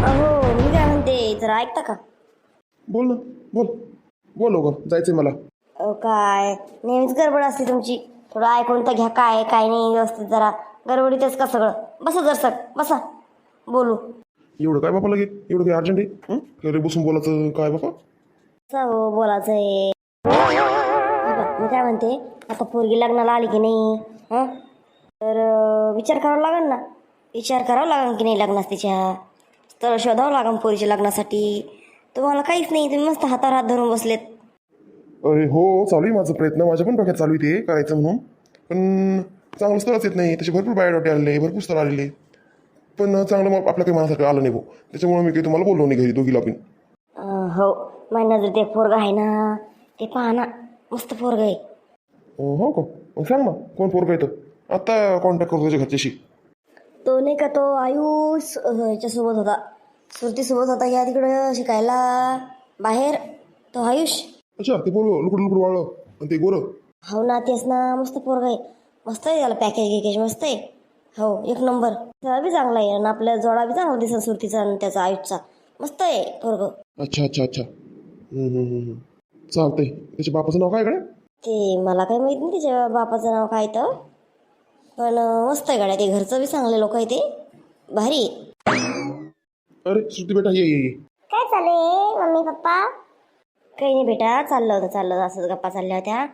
अहो मी काय म्हणते जरा ऐकता का? बोल ना बोल. बोल लवकर जायचंय मला. अहो, काय? नेहमीच गडबड असते तुमची. थोडं ऐकून तर घ्या काय काय नाही व्यवस्थित जरा. गडबडीतच का सगळं? बसा जर सर बसा. बोलू. एवढं काय बापा लगे एवढं काय अर्जंट आहे? हं? घरी बसून बोलायचं काय बापा? कसं हो बोलायचं आहे. मी काय म्हणते आता पोरगी लग्नाला आली की नाही हां? तर अं, विचार करावा लागेल ना? विचार करावा लागेल की नाही लग्नास तिच्या? तर शोधावं लागेल पोरीच्या लग्नासाठी. तुम्हाला काहीच नाही तुम्ही मस्त हातावर हात धरून बसलेत. अरे हो चालू आहे माझा प्रयत्न. माझ्या पण डोक्यात चालू आहे ते करायचं म्हणून. पण चांगलं स्थळच येत नाही. त्याचे भरपूर बायोडाटे आलेले भरपूर स्थळ आलेले. पण चांगलं मग आपल्या काही मनासारखं आलं नाही भाऊ. त्याच्यामुळे मी काही तुम्हाला बोललो नाही घरी दोघीला पण. हो. माझ्या नजर ते पोरग आहे ना ते पहा ना मस्त पोरग आहे. हो का? मग सांग ना कोण पोरगा येतं आत्ता कॉन्टॅक्ट करतो त्याच्या घरच्याशी. तो नाही का तो आयुष याच्यासोबत होता. सुरतीसोबत होता या तिकडं शिकायला. बाहेर. तो आयुष. अच्छा ते पोरं लुकड लुकड वाळलं. आणि ते गोरं. हो ना तेच ना. मस्त पोरग आहे. मस्त आहे त्याला पॅकेज गिकेज मस्त आहे. हो एक नंबर त्याला बी चांगला आहे. आणि आपल्या जोडा बी चांगला दिसत सुरतीचा आणि त्याचा आयुषचा. मस्त आहे पोरग. अच्छा अच्छा अच्छा. चालतंय. त्याच्या बापाचं नाव काय कडे ते मला काही माहीत नाही. त्याच्या बापाचं नाव काय तर? पण मस्त आहे गाड्या. ते घरचं बी चांगले लोक आहे ते. भारी. अरे श्रुती बेटा ये ये ये. काय चालू आहे? Mummy papa? काही नाही बेटा. चाललं होतं चाललं होतं. असंच गप्पा चालल्या होत्या.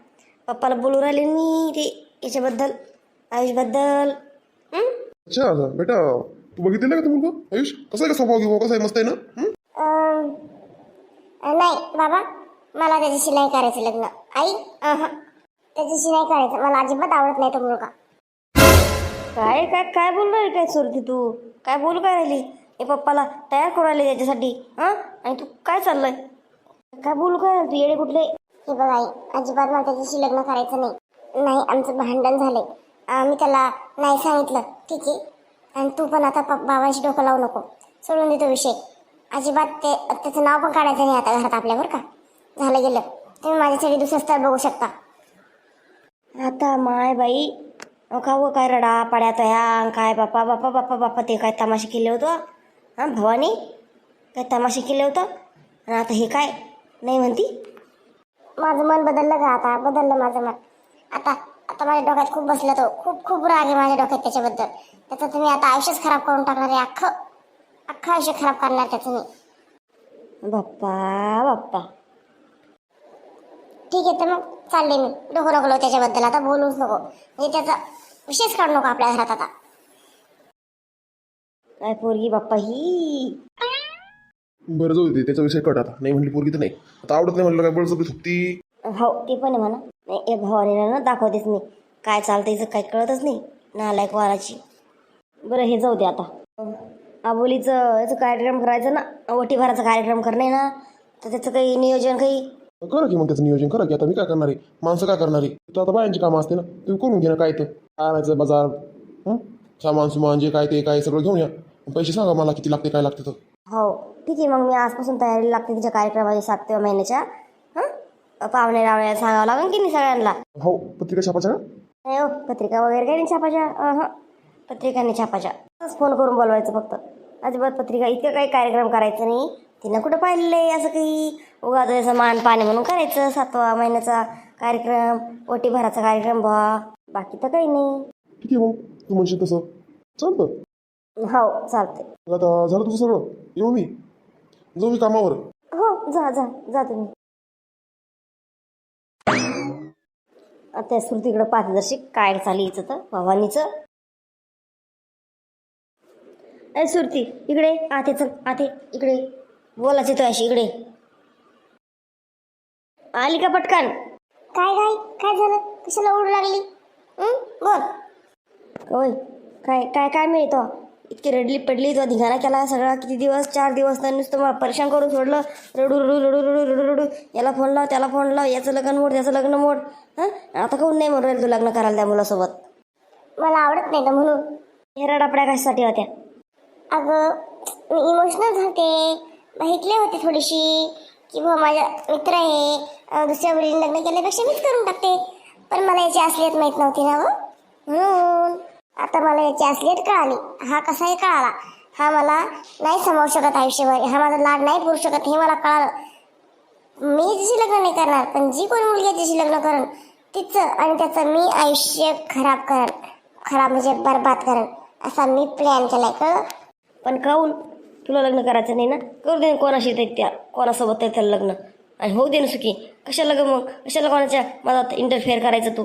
पप्पाला बोलू राहिले मी ते याच्याबद्दल आयुषबद्दल. हं? अच्छा बेटा तू बघितलेलं का तू मुलगा? आयुष कसं आहे का स्वभाव घेऊ कसं आहे? मस्त आहे ना? हं? अं, नाही बाबा. मला त्याच्याशी नाही करायचं लग्न. आई अहं. त्याच्याशी नाही करायचं. मला अजिबात आवडत नाही तो मुलगा. काय काय काय बोल राहिली काय सुरती तू? काय बोलू काय राहिली? हे पप्पाला तयार करू राहिले त्याच्यासाठी हां? आणि तू काय चाललंय? काय बोलू काय राहिली? तू येडे कुठले? हे बघ आई अजिबात मला त्याच्याशी लग्न करायचं नाही. नाही आमचं भांडण झालंय. मी त्याला नाही सांगितलं. ठीक आहे. आणि तू पण आता बाबांशी डोकं लावू नको. सोडून देतो विषय. अजिबात ते त्याचं नाव पण काढायचं नाही आता घरात आपल्या बरं का? झालं गेलं. तुम्ही माझ्यासाठी दुसरं स्थळ बघू शकता. आता माय बाई अहो का व काय रडा पाड्या तया काय बापा बापा बापा बापा ते काय तमाशे केले होतं? हां भवानी काय तमाशे केले होतं? आणि आता हे काय? नाही म्हणती? माझं मन बदललं का आता बदललं माझं मन. आता आता माझ्या डोक्यात खूप बसला तो. खूप खूप राग आहे माझ्या डोक्यात त्याच्याबद्दल. त्याचं तुम्ही आता आयुष्यच खराब करून टाकणार आहे अख्खं अख्खं आयुष्य खराब करणार त्याचं मी. बाप्पा बाप्पा. ठीक आहे तर मग चालले मी. डोकं नको लावू त्याच्याबद्दल आता बोलूच नको. म्हणजे त्याचा विषयच काढू नको आपल्या घरात आता. काय पोरगी बाप्पा ही. बरं जाऊ दे त्याचा विषय कट आता. नाही म्हणली पोरगी तर नाही. आता आवडत नाही म्हणलं काय बळजबरी सुट्टी हो ते पण आहे म्हणा. नाही ए भवानीला ना दाखवतेच मी. काय चालतं हिचं काही कळतच नाही. नालायक वाराची. बरं हे जाऊ दे आता. आबोलीचं याचं कार्यक्रम करायचं ना. वटी भराचा कार्यक्रम करणे ना. तर त्याचं काही नियोजन काही करा की मग त्याचं नियोजन करा की आता मी काय करणार आहे माणसं काय करणार आहे तर आता बायांची कामं असते ना तुम्ही करून घ्या ना काय ते काय आणायचं बाजार हं? सामान सुमान जे काय ते काय सगळं घेऊन या पैसे सांगा मला किती लागते काय लागते तर हो ठीक आहे मग मी आजपासून तयारी लागते तिच्या कार्यक्रमाची सातव्या महिन्याच्या हां पाहुणे रावण्याला सांगावं लागेल की नाही सगळ्यांना हो पत्रिका छापाच्या का नाही हो पत्रिका वगैरे काही नाही छापायच्या अहं. पत्रिका नाही छापायच्या बस फोन करून बोलवायचं फक्त अजिबात पत्रिका इतकं काही कार्यक्रम करायचं नाही तिनं कुठं पाहिलेलं आहे असं काही? असं मान पाणी म्हणून करायचं सातवा महिन्याचा कार्यक्रम ओटी भराचा कार्यक्रम व्हा बाकी तर काही नाही. ठीक आहे मग तू म्हणशील तसं. चालतं. हो चालते मग आता झालं तुझं सगळं? येऊ मी? जाऊ मी कामावर. हो जा जा जा तुम्ही. आता स्मृतीकडे पाहते काय चालू हिचं तर? भवानीचं? अरे सुरती इकडे आते चल आते इकडे. बोलायचे तो अशी इकडे. आली का पटकन? काय काय काय झालं? कशाला ओढ लागली? हं? बोल. होय. काय काय काय मिळतो इतकी रडली पडली तो धिंगाणा केला सगळा किती दिवस चार दिवस तर नुसतं मला परेशान करून सोडलं. रडू रडू रडू रडू रडू रडू. याला फोन लाव त्याला फोन लाव याचं लग्न मोड त्याचं लग्न मोड. हां? आता काहून नाही म्हणून तू लग्न करायला त्या मुलासोबत? मला आवडत नाही तर म्हणून. हे रडापड्या कशासाठी होत्या? अगं मी इमोशनल झाले बघितले होते थोडीशी. की बुवा माझा मित्र आहे दुसऱ्या मुलीने लग्न केल्यापेक्षा मीच करून टाकते. पण मला याची असलेत माहीत नव्हती ना गं. म्हणून आता मला याची असलेत कळाली. हा कसाही कळाला. हा मला नाही समावू शकत आयुष्यभर. हा माझा लाड नाही पुरू शकत हे मला कळालं. मी जिशी लग्न नाही करणार पण जी कोणी मुलगी तिची लग्न करण तिचं आणि त्याचं मी आयुष्य खराब करण खराब म्हणजे बरबाद करण असा मी प्लॅन केलाय कळ पण काऊन? तुला लग्न करायचं नाही ना? करू दे कोणाशी तरी त्या कोणासोबत तरी त्याला लग्न. आणि होऊ दे ना सुखी. कशाला ग मग? कशाला कोणाच्या मधात इंटरफेअर करायचं तू?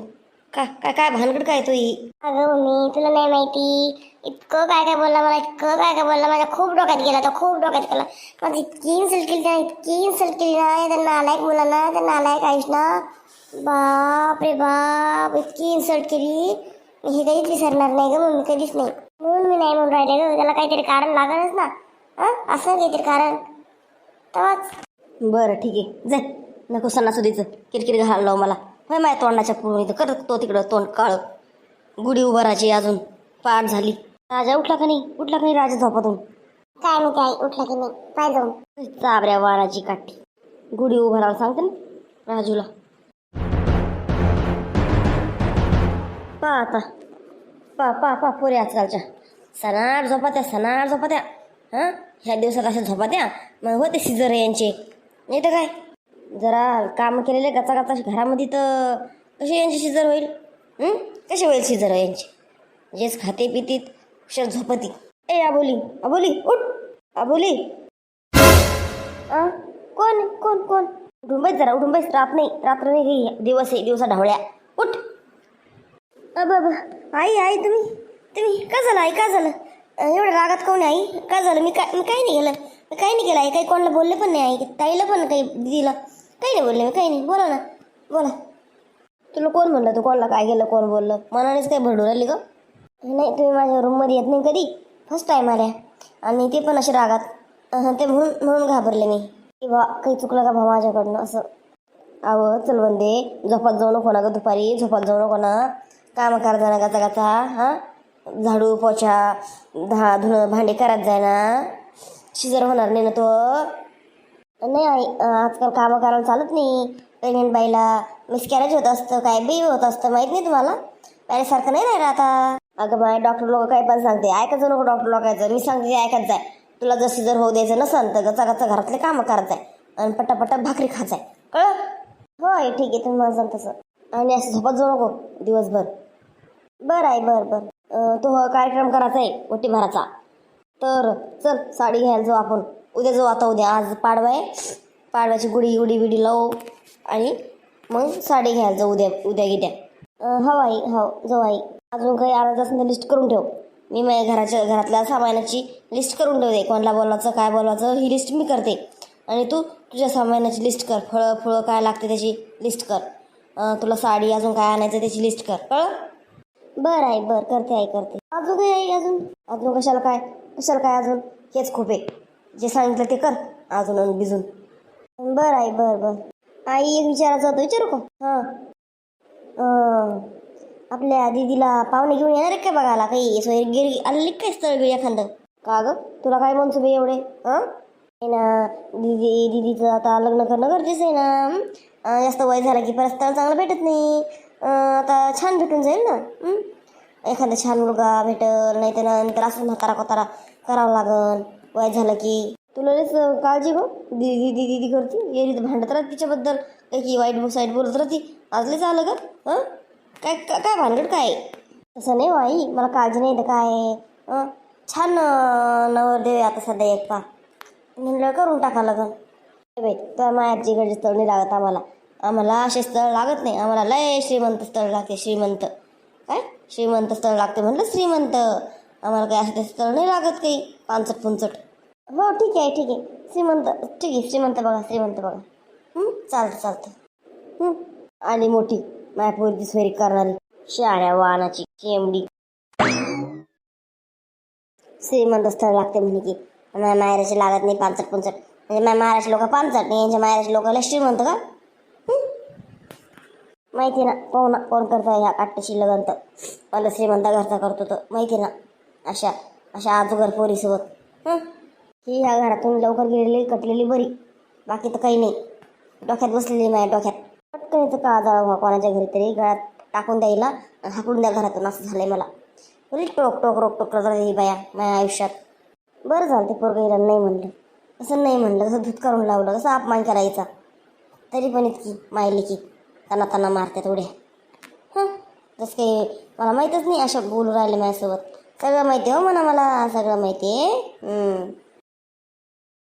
का काय काय भानगड काय तू ही? अगं मम्मी तुला नाही माहिती. इतकं काय काय बोलला मला इतकं काय काय बोलला. माझ्या खूप डोक्यात गेला तो खूप डोक्यात गेला. माझी इतकी इन्सल्ट केली ना इतकी इन्सल्ट केली ना. त्या नालायक मुलांना त्या नालायक आयुषना बाप रे बाप इतकी इन्सल्ट केली. मी हे कधीच विसरणार नाही ग मम्मी कधीच नाही. म्हणून मी नाही म्हणून राहिले ग. त्याला काहीतरी कारण लागणच ना. हं? असं काहीतरी कारण? तेव्हाच बरं ठीक आहे. जाय नको सणासुदीचं. किरकिर घाल लाव मला. होय माझ्या तोंडाच्या पुढून इथं. करत तो तिकडं तोंड काळ. गुढी उभाराची अजून. पाठ झाली. राजा उठला का नाही? उठला का नाही राजा झोपातून? काय मी काय उठला की नाही. पाय जाऊन चाबऱ्या वाराची काठी. गुढी उभारायला सांगते ना? राजूला. पा आता. पा पा पा. पोरे आजकालच्या. सणाट झोपात्या सणाट झोपात्या. हां? ह्या दिवसात अशा झोपात्या? मग होते सिजर यांचे. नाही तर काय? जरा काम केलेले गचा घरामध्ये तर कसे यांचे सिजर होईल? कसे होईल सिजर यांचे? जेच खाते पितीत क्षर झोपती. ए आबोली आबोली उठ! आबोली! आ? कोण कोण कोण? उठून जरा उठून बस. रात नाही रात्र नाही दिवस आहे दिवसा ढवळ्या. उठ! अब अब आई आई तुम्ही तुम्ही का झालं आई का झालं? एवढं रागात कोण आई? काय झालं? मी काय मी काही नाही केलं. मी काही नाही केलं आई. काही कोणाला बोलले पण नाही आई. ताईला पण काही दिलं. काही नाही बोलले मी काही नाही. बोला ना. बोला. तुला कोण म्हणलं? तू कोणाला काय केलं? कोण बोललं? मनानेच काही भरडू राहिली का? नाही तुम्ही माझ्या रूममध्ये येत नाही कधी? फर्स्ट टाईम आल्या. आणि ते पण असे रागात. ते म्हणून म्हणून घाबरले मी. की बा काही चुकलं का भाऊ माझ्याकडनं? असं. अहो चल वंदे झोपात जाऊ नको ना ग दुपारी. झोपात जाऊ नको ना. काम करताना गाचा गाचा हां? झाडू पोछा धा धुणं भांडे करत जाय ना शिजर होणार नाही ना तो. नाही आई आजकाल कामं करायला चालत नाही. प्रेग्नेंट बाईला मिसकॅरेज होत असतं काय बी होत असतं माहीत नाही तुम्हाला? पहिल्यासारखं नाही राहिलं आता. अगं बाय डॉक्टर लोक काय पण सांगते. ऐकायचं नको डॉक्टर लोकायचं मी सांगते ऐकत जाय तुला जर शिजर होऊ द्यायचं नसन तर गचा गचा घरातले कामं करत जाय आणि पटापट भाकरी खात जाय कळलं? होय ठीक आहे तुम्ही मला तसं. आणि असं झोपत जाऊ नको दिवसभर. बरं आहे बरं बरं. तो कार्यक्रम करायचा आहे ओटी भराचा तर चल साडी घ्यायला जाऊ आपण. उद्या जाऊ आता उद्या. आज पाडवा आहे. पाडव्याची गुढी गुढी बिडी लावू. आणि मग साडी घ्यायला जाऊ उद्या उद्या गिद्या हो आई हो जाऊ आई. अजून काही आणायचं असेल तर लिस्ट करून ठेव. मी माझ्या घराच्या घरातल्या सामानाची लिस्ट करून ठेवते. कोणाला बोलवायचं काय बोलवायचं ही लिस्ट मी करते. आणि तू तुझ्या सामानाची लिस्ट कर. फळं फळं काय लागते त्याची लिस्ट कर. तुला साडी अजून काय आणायचं त्याची लिस्ट कर. कळलं? बरं आहे बरं. करते आई करते. अजून काय आई अजून? अजून कशाला काय? कशाला काय अजून? हेच खूप आहे. जे सांगितलं ते कर. अजून अजून बिजून बरं आहे बरं बरं. आई एक विचारायचं होतं विचारू का? हां. आपल्या दीदीला पाहुणे घेऊन येणार आहे काय बघायला? काही सोय गिरी आलेली काय स्थळ बिळ एखादं? का ग? तुला काय म्हणतो बे एवढे? हां? आहे ना दीदी दीदीचं आता लग्न करणं गरजेचं आहे ना. जास्त वय झालं की परत स्थळ चांगलं भेटत नाही. आता छान भेटून जाईल ना? एखादा छान मुलगा भेटल नाही तर नंतर असं म्हातारा कोतारा करावं लागन वय झालं की. तुला लयच काळजी गो. दीदी दीदी दीदी करते. येरी तर भांडत राहते तिच्याबद्दल. काही की वाईट साईट बोलत राहते. आजलेच आलं का हं? काय काय काय भानगड काय? तसं नाही हो आई मला काळजी नाही तर काय. छान नवर नवरदेव आता सध्या एक पा म्हणलं करून टाका लगन. बाई तर मायाची आजीकडे तळणी नाही लागत आम्हाला. आम्हाला असे स्थळ लागत नाही. आम्हाला लय श्रीमंत स्थळ लागते श्रीमंत. काय? श्रीमंत स्थळ लागते म्हटलं श्रीमंत. आम्हाला काही असं ते स्थळ नाही लागत काही. पानसट पुंचट हो ठीक आहे ठीक आहे. श्रीमंत ठीक आहे. श्रीमंत बघा श्रीमंत बघा. चालतं चालतं. आणि आली मोठी मायापूरची सोयरी करणारी. शाळ्या वाहनाची शेमडी श्रीमंत स्थळ लागते म्हणे की. माझ्या मायराची लागत नाही पानसट पुंचट म्हणजे माझ्या महाराष्ट्र लोक पानसट नाही यांच्या मायराचे लोकांना श्रीमंत का? माहिती ना पाहू कोण करता ह्या काट्याशी लग्न तर. मला श्रीमंत घरचा करतो तर माहिती ना. अशा अशा आजोगर पोरीसोबत. हं? ही ह्या घरातून लवकर गेलेली कटलेली बरी. बाकी तर काही नाही. डोक्यात बसलेली माझ्या डोक्यात. पटकन इथं का जाळं कोणाच्या घरी तरी गळ्यात टाकून द्यायला हाकडून हाकून द्या घरातून असं झालंय मला. बरी टोक टोक रोक टोक करत ही बाया माझ्या आयुष्यात. बरं झालं ते पोरगं हिला नाही म्हणलं. असं नाही म्हणलं कसं धूत करून लावलं कसं अपमान करायचा. तरी पण इतकी मायली की त्यांना त्यांना मारतात उड्या हं जसं काही मला माहीतच नाही अशा बोलू राहिले माझ्यासोबत. सगळं माहिती हो म्हणा मला सगळं माहिती आहे.